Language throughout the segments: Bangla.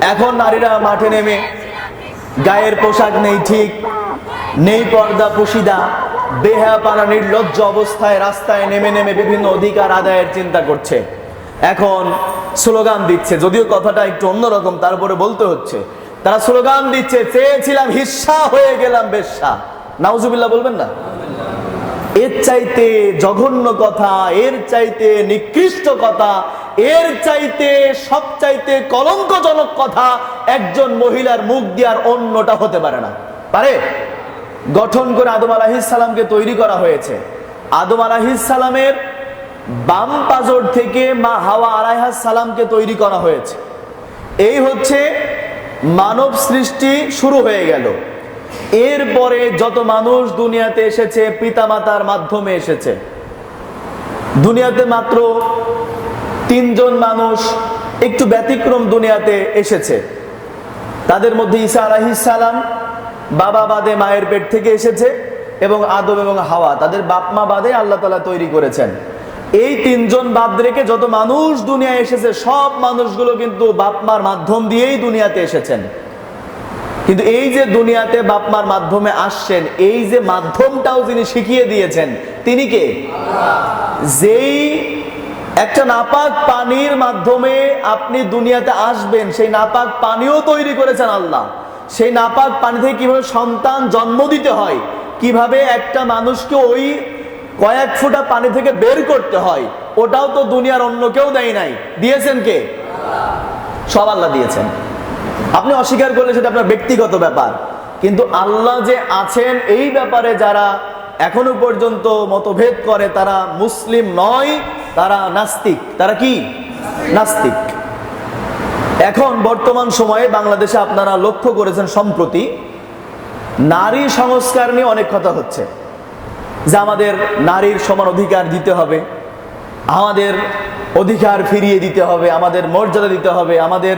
এখন নারীরা মাঠে নেমে গায়ের পোশাক নেই ঠিক, নেই পর্দা পুশিদা বেহা পানা নির্লজ্জ অবস্থায় রাস্তায় নেমে নেমে বিভিন্ন অধিকার আদায়ের চিন্তা করছে। এখন স্লোগান দিচ্ছে, যদিও কথাটা একটু অন্যরকম, তারপরে বলতে হচ্ছে। তারা স্লোগান দিচ্ছে, চেয়েছিলাম হিস্সা হয়ে গেলাম বেশ্যা। নাউজুবিল্লাহ বলবেন না? এর চাইতে জঘন্য কথা, এর চাইতে নিকৃষ্ট কথা এর চাইতে সব চাইতে কলঙ্কজনক কথা একজন মহিলার মুখ দিয়ার অন্যটা হতে পারে না। পারে? গঠন করে আদম আলাহিস সালামকে তৈরি করা হয়েছে। আদম আলাহিস সালামের বাম পাজর থেকে মা হাওয়া আলাইহাস সালামকে তৈরি করা হয়েছে। এই হচ্ছে মানব সৃষ্টি শুরু হয়ে গেল। এরপরে যত মানুষ দুনিয়াতে এসেছে, পিতামাতার মাধ্যমে এসেছে। দুনিয়াতে মাত্র তিনজন মানুষ একটু ব্যতিক্রম দুনিয়াতে এসেছে। তাদের মধ্যে ঈসা সালাম বাবা বাদে মায়ের পেট থেকে এসেছে এবং আদম এবং হাওয়া, তাদের বাপ মা বাদে আল্লাহ তালা তৈরি করেছেন। এই তিনজন বাদ রেখে যত মানুষ দুনিয়ায় এসেছে, সব মানুষগুলো কিন্তু বাপ মার মাধ্যম দিয়েই দুনিয়াতে এসেছেন। কিন্তু এই যে দুনিয়াতে বাপ মার মাধ্যমে আসছেন, এই যে মাধ্যমটাও যিনি শিখিয়ে দিয়েছেন, তিনি কে? যেই একটা নাপাক পানির মাধ্যমে আপনি দুনিয়াতে আসবেন, সেই নাপাক পানিও তৈরি করেছেন আল্লাহ। সেই নাপাক পানি থেকে কীভাবে সন্তান জন্ম দিতে হয়, কীভাবে একটা মানুষকে ওই কয়েক ফুটা পানি থেকে বের করতে হয়, ওটাও তো দুনিয়ার অন্য কেউ দেয় নাই। দিয়েছেন কে? সব আল্লাহ দিয়েছেন। আপনি অস্বীকার করলে সেটা আপনার ব্যক্তিগত ব্যাপার। কিন্তু আল্লাহ যে আছেন, এই ব্যাপারে যারা এখনও পর্যন্ত মতভেদ করে, তারা মুসলিম নয়। তারা নাস্তিক। তারা কি? নাস্তিক। এখন বর্তমান সময়ে বাংলাদেশে আপনারা লক্ষ্য করেছেন সম্প্রতি নারী সংস্কার নিয়ে অনেক কথা হচ্ছে। যে আমাদের নারীর সমান অধিকার দিতে হবে, আমাদের অধিকার ফিরিয়ে দিতে হবে, আমাদের মর্যাদা দিতে হবে, আমাদের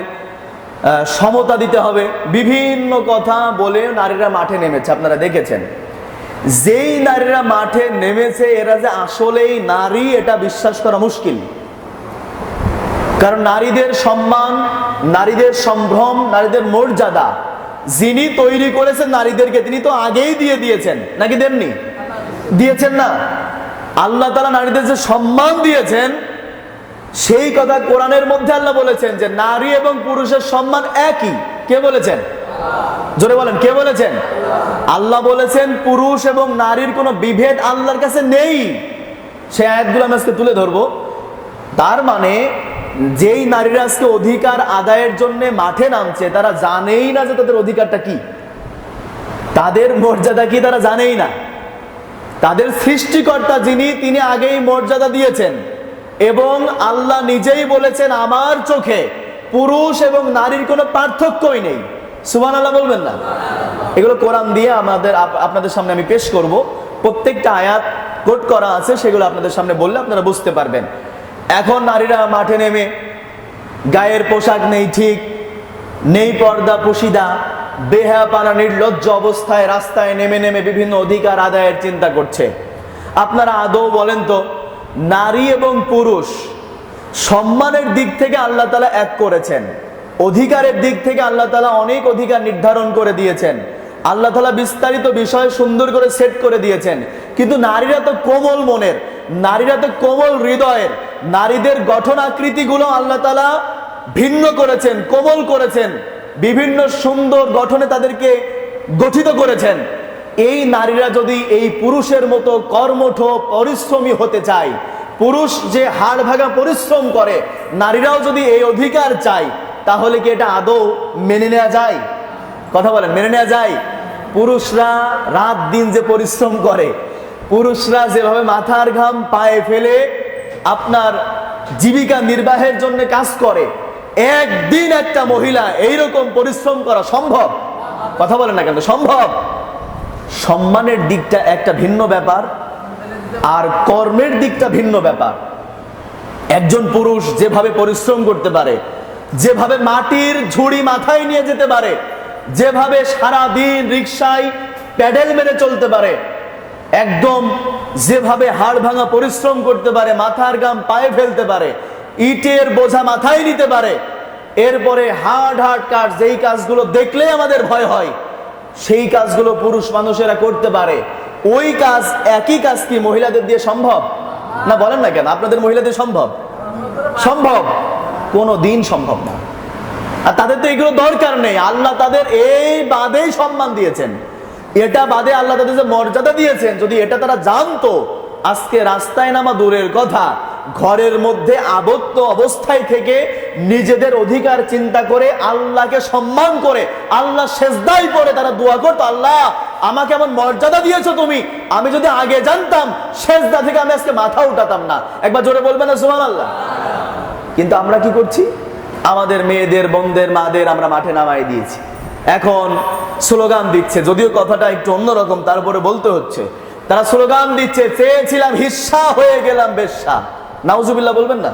সমতা দিতে হবে। বিভিন্ন কথা বলে নারীরা মাঠে নেমেছে, আপনারা দেখেছেন। যেই নারীরা মাঠে নেমেছে, এরা যে আসলেই নারী, এটা বিশ্বাস করা মুশকিল। কারণ নারীদের সম্মান, নারীদের সম্ভ্রম, নারীদের মর্যাদা, যিনি তৈরি করেছেন নারীদেরকে, তিনি তো আগেই দিয়ে দিয়েছেন, নাকি দেননি? দিয়েছেন না। আল্লাহ তালা নারীদের যে সম্মান দিয়েছেন, সেই কথা কোরআনের মধ্যে আল্লাহ বলেছেন যে নারী এবং পুরুষের সম্মান একই। কে বলেছেন? জোরে বলেন, কে বলেছেন? আল্লাহ বলেছেন, পুরুষ এবং নারীর কোনো বিভেদ আল্লাহর কাছে নেই। সে আয়াতগুলো আমি আজকে তুলে ধরবো। তার মানে যেই নারীরা আজকে অধিকার আদায়ের জন্য মাঠে নামছে, তারা জানেই না যে তাদের অধিকারটা কি। তাদের মর্যাদা কি তারা জানেই না। তাদের সৃষ্টিকর্তা যিনি, তিনি আগেই মর্যাদা দিয়েছেন। এবং আল্লাহ নিজেই বলেছেন, আমার চোখে পুরুষ এবং নারীর কোনো পার্থক্যই নেই। সুবান আল্লাহ বলবেন না। এগুলো কোরআন দিয়ে আমাদের আপ- আপনাদের সামনে আমি পেশ করব। প্রত্যেকটা আয়াত কোট করা আছে, সেগুলো আপনাদের সামনে বললে আপনারা বুঝতে পারবেন। এখন নারীরা মাঠে নেমে, গায়ের পোশাক নেই ঠিক, নেই পর্দা পুশিদা বেহা পানা নির্লজ্জ অবস্থায় রাস্তায় নেমে নেমে বিভিন্ন অধিকার আদায়ের চিন্তা করছে। আপনারা আদৌ বলেন তো, নারী এবং পুরুষ সম্মানের দিক থেকে আল্লাহ তালা এক করেছেন। অধিকারের দিক থেকে আল্লাহ তালা অনেক অধিকার নির্ধারণ করে দিয়েছেন। আল্লাহ তালা বিস্তারিত বিষয় সুন্দর করে সেট করে দিয়েছেন। কিন্তু নারীরা তো কোমল মনের, নারীরা তো কোমল হৃদয়ের, নারীদের গঠন আকৃতিগুলো আল্লাহ তালা ভিন্ন করেছেন, কোমল করেছেন, বিভিন্ন সুন্দর গঠনে তাদেরকে গঠিত করেছেন। এই নারীরা যদি এই পুরুষের মতো কর্মঠ, পরিশ্রমী হতে চায়, পুরুষ যে হাড় ভাঙা পরিশ্রম করে, নারীরাও যদি এই অধিকার চায় তাহলে কি এটা আদৌ মেনে নেওয়া যায়? কথা বলেন, মেনে নেওয়া যায়? পুরুষরা রাত দিন যে পরিশ্রম করে, পুরুষরা যেভাবে মাথার ঘাম পায়ে ফেলে আপনার জীবিকা নির্বাহের জন্য কাজ করে, একদিন একটা মহিলা এইরকম পরিশ্রম করা সম্ভব? কথা বলেন না কেন, সম্ভব? সম্মানের দিকটা একটা ভিন্ন ব্যাপার, আর কর্মের দিকটা ভিন্ন ব্যাপার। একজন পুরুষ যেভাবে পরিশ্রম করতে পারে যেভাবে মাটির ঝুড়ি মাথায় নিয়ে যেতে পারে, যেভাবে সারা দিন রিক্সায় প্যাডেল মেরে চলতে পারে, একদম যেভাবে হাড় ভাঙা পরিশ্রম করতে পারে, মাথার গাম পায়ে ফেলতে পারে, ইটের বোঝা মাথায় নিতে পারে, এরপরে হার্ড হার্ড কাজ যেই কাজগুলো দেখলে আমাদের ভয় হয়, সেই কাজগুলো পুরুষ মানুষেরা করতে পারে। ওই কাজ একই কাজ কি মহিলাদের দিয়ে সম্ভব? না, বলেন না কেন? আপনাদের মহিলাদের সম্ভব? সম্ভব। কোনো দিন সম্ভব না। আর তাদের তো এগুলো দরকার নেই। আল্লাহ তাদের এই বাদেই সম্মান দিয়েছেন। এটা বাদে আল্লাহ তাদের যে মর্যাদা দিয়েছেন, যদি এটা তারা জানতো, আজকে রাস্তায় নামা দূরের কথা, ঘরের মধ্যে আবদ্ধ অবস্থায় থেকে নিজেদের অধিকার চিন্তা করে আল্লাহকে সম্মান করে, আল্লাহ শেষদাই করে তারা দোয়া করতো, আল্লাহ, আমাকে এমন মর্যাদা দিয়েছ তুমি, আমি যদি আগে জানতাম শেষদা থেকে আমি আজকে মাথা উঠাতাম না। একবার জোরে বলবে না সুমান আল্লাহ কিন্তু আমরা কি করছি? আমাদের মেয়েদের, বোনদের, মাদের আমরা মাঠে নামাই দিয়েছি। এখন স্লোগান দিচ্ছে, যদিও কথাটা একটু অন্যরকম, তারপরে বলতে হচ্ছে। তারা স্লোগান দিচ্ছে, চেয়েছিলাম হিস্সা হয়ে গেলাম বেশ্যা। নাউজুবিল্লাহ বলবেন না?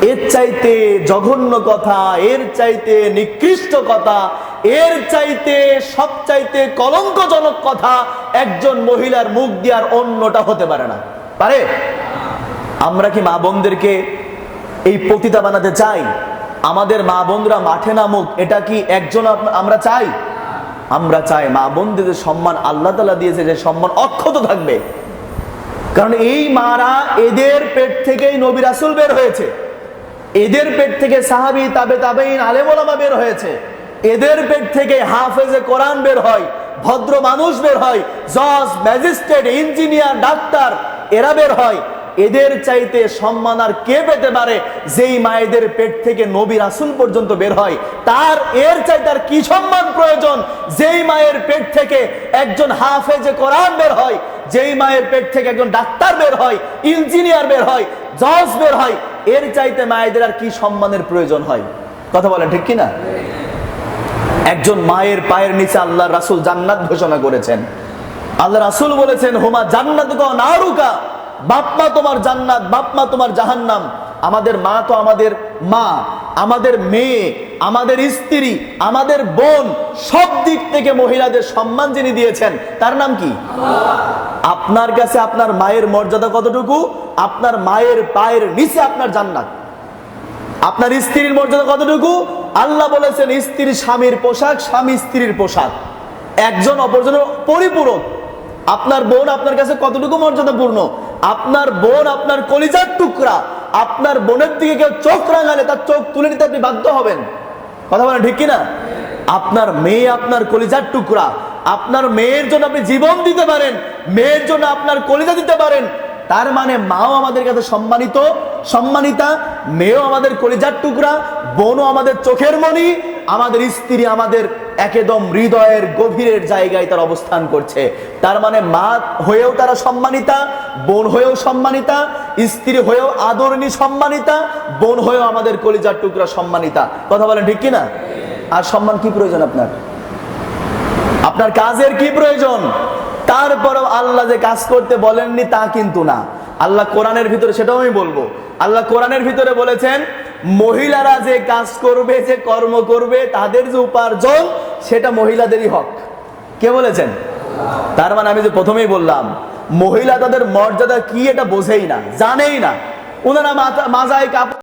এর চাইতে জঘন্য কথা, এর চাইতে নিকৃষ্ট কথা, এর চাইতে সব চাইতে কলঙ্কজনক কথা, একজন মহিলার মুখ দিয়ার অন্যটা হতে পারে না। পারে? আমরা কি মা বোনদেরকে এই পতিতা বানাতে চাই। আমাদের মা বোনরা মাঠে নামুক, এটা কি একজন আমরা চাই? আমরা চাই মা বোনদের যে সম্মান আল্লাহ তালা দিয়েছে, যে সম্মান অক্ষত থাকবে। কারণ এই মারা এদের পেট থেকেই নবী রাসুল বের হয়েছে। এদের পেট থেকে সাহাবি তাবে তাবেইন আলেমোলামা বের হয়েছে। এদের পেট থেকে হাফেজে কোরআন বের হয়, ভদ্র মানুষ বের হয়, জজ, ম্যাজিস্ট্রেট, ইঞ্জিনিয়ার, ডাক্তার, এরা বের হয়। এদের চাইতে সম্মান আর কে পেতে পারে? যেই মায়েদের পেট থেকে নবী রাসুল পর্যন্ত বের হয়, তার এর চাইতে আর কি সম্মান প্রয়োজন? যেই মায়ের পেট থেকে একজন হাফেজে কোরআন বের হয়, যেই মায়ের পেট থেকে একজন ডাক্তার বের হয়, ইঞ্জিনিয়ার বের হয়, জজ বের হয়, এর চাইতে মায়েদের আর কি সম্মানের প্রয়োজন হয়? কথা বলেন ঠিক কিনা? একজন মায়ের পায়ের নিচে আল্লাহ রাসুল জান্নাত ঘোষণা করেছেন। আল্লাহ রাসুল বলেছেন, হোমা জান্নাত নারুকা। বাপমা তোমার জান্নাত বাপমা তোমার জাহান্নাম। আমাদের মা তো আমাদের মা, আমাদের মেয়ে, আমাদের স্ত্রী, আমাদের বোন, সব দিক থেকে মহিলাদের সম্মান যিনি দিয়েছেন, তার নাম কি? আপনার কাছে আপনার মায়ের মর্যাদা কতটুকু? আপনার মায়ের পায়ের নিচে আপনার জান্নাত। আপনার স্ত্রীর মর্যাদা কতটুকু? আল্লাহ বলেছেন স্ত্রী স্বামীর পোশাক, স্বামী স্ত্রীর পোশাক। একজন অপরজনের পরিপূরক। আপনার বোন আপনার কাছে কতটুকু মর্যাদাপূর্ণ? আপনার বোন, আপনার কলিজার টুকরা, আপনার বোনের দিকে কেউ চোখ রাঙালে তার চোখ তুলে নিতে আপনি বাধ্য হবেন। কথা বলেন ঠিক কিনা? আপনার মেয়ে, আপনার কলিজার টুকরা, আপনার মেয়ের জন্য আপনি জীবন দিতে পারেন, মেয়ের জন্য আপনার কলিজা দিতে পারেন। তার মানে মাও আমাদের কাছে সম্মানিত, সম্মানিতা, মেয়েও আমাদের কলিজার টুকরা, বোনও আমাদের চোখের মণি, আমাদের স্ত্রী আমাদের একদম হৃদয়ের গভীরের জায়গায় তার অবস্থান করছে। তার মানে মা হয়েও তারা সম্মানিতা, বোন হয়েও সম্মানিতা, স্ত্রী হয়েও আদরণী সম্মানিতা, বোন হয়েও আমাদের কলিজার টুকরা সম্মানিতা। কথা বলেন ঠিক কিনা? আর সম্মান কি প্রয়োজন আপনার? আপনার কাজের কি প্রয়োজন? তারপরেও আল্লাহ যে কাজ করতে বলেননি তা কিন্তু না। আল্লাহ কোরআনের ভিতরে সেটাও আমি বলব। আল্লাহ কোরআনের ভিতরে বলেছেন, মহিলারা যে কাজ করবে, যে কর্ম করবে, তাদের যে উপার্জন সেটা মহিলাদেরই হক। কে বলেছেন? তার মানে আমি যে প্রথমেই বললাম মহিলা তাদের মর্যাদা কি এটা বোঝেই না, জানেই না। ওনারা মাথা মাজায় কাপড়